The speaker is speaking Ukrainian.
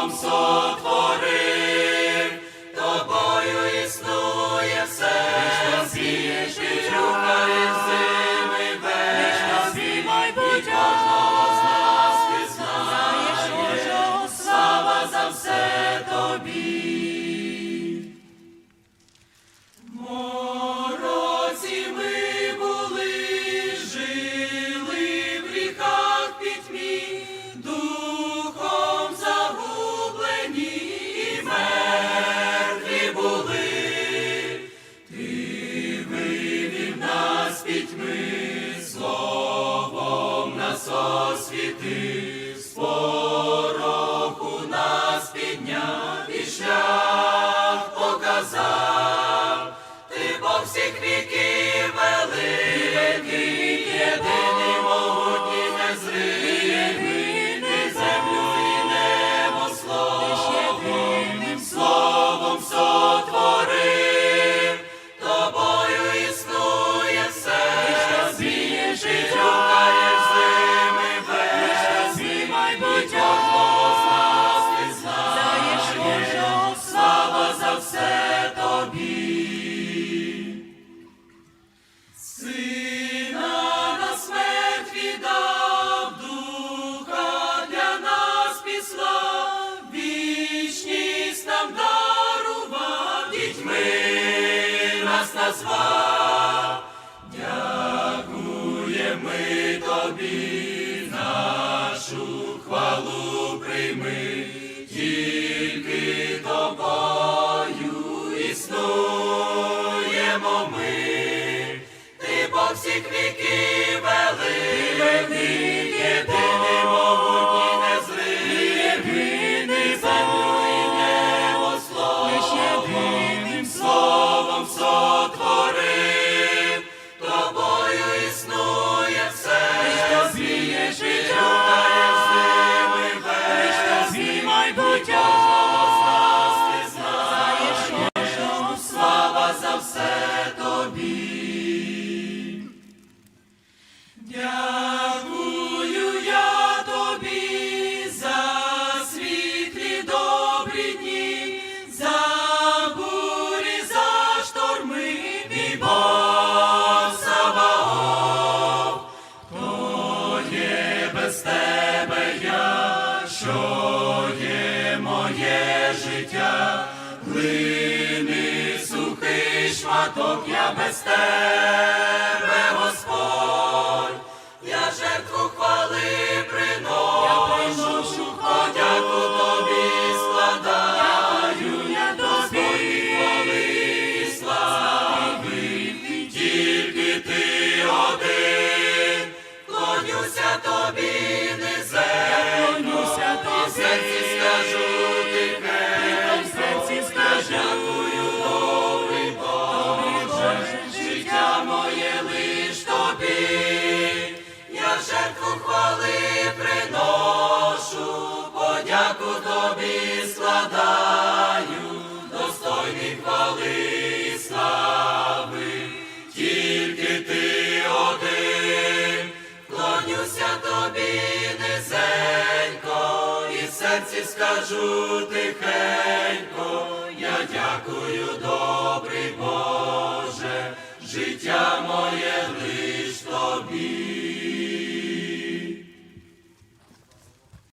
словом сотворив, тобою існує все, рухає зими весь, і майбутнього з нас ти знаєш, слава за все тобі. Нас з тобі. Сина на для нас післав, вічність нам дарував, дітьми нас назвав. Дякуємо ми тобі, всіх віків що є моє життя, глини сухий шматок, я без тебе, Господь, я жертву хвали приношу, подяку тобі складаю, я тобі хвали і слави, тільки ти один, клонюся тобі тобі, я жертву хвали приношу, подяку тобі складаю, достойний хвали і слави, тільки ти один, клонюся тобі низенько, і серці скажу тихенько, я дякую добрий Боже. Життя моє